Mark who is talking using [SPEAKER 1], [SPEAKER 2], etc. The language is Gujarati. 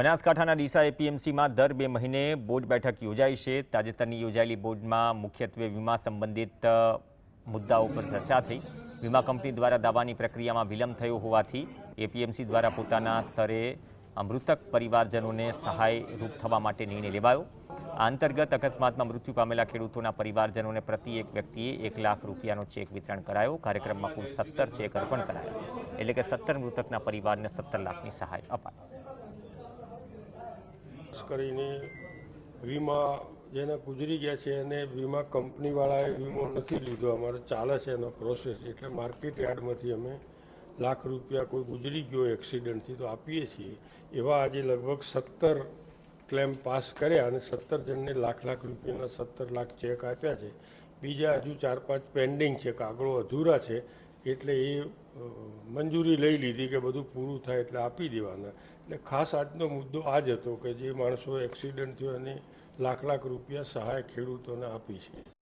[SPEAKER 1] બનાસકાંઠાના ડીસા એપીએમસીમાં દર બે મહિને બોર્ડ બેઠક યોજાય છે તાજેતરની યોજાયેલી બોર્ડમાં મુખ્યત્વે વીમા સંબંધિત અ, મુદ્દાઓ પર ચર્ચા થઈ વીમા કંપની દ્વારા દાવાની પ્રક્રિયામાં વિલંબ થયો હોવાથી એપીએમસી દ્વારા પોતાના સ્તરે અ, મૃતક પરિવારજનોને સહાયરૂપ થવા માટે નિર્ણય લેવાયો આ અંતર્ગત અકસ્માતમાં મૃત્યુ પામેલા ખેડૂતોના પરિવારજનોને પ્રતિ એક વ્યક્તિએ એક લાખ રૂપિયાનો ચેક વિતરણ કરાયો કાર્યક્રમમાં કુલ સત્તર ચેક અર્પણ કરાયા એટલે કે સત્તર મૃતકના પરિવારને સત્તર લાખની સહાય અપાઈ
[SPEAKER 2] ખાસ કરીને વીમા જેને ગુજરી ગયા છે એને વીમા કંપનીવાળાએ વીમો નથી લીધો. અમારે ચાલે છે એનો પ્રોસેસ એટલે માર્કેટ યાર્ડમાંથી અમે લાખ રૂપિયા કોઈ ગુજરી ગયો એક્સિડન્ટથી તો આપીએ છીએ. એવા આજે લગભગ સત્તર ક્લેમ પાસ કર્યા અને સત્તર જણને લાખ લાખ રૂપિયાના સત્તર લાખ ચેક આપ્યા છે. બીજા હજુ ચાર પાંચ પેન્ડિંગ છે. કાગળો અધૂરા છે. એટલે એ મંજૂરી લઈ લીધી કે બધું પૂરું થાય એટલે આપી દેવાના. એટલે ખાસ આજનો મુદ્દો આ જ હતો કે જે માણસો એક્સિડન્ટ થયો એને લાખ લાખ રૂપિયા સહાય ખેડૂતોને આપી છે.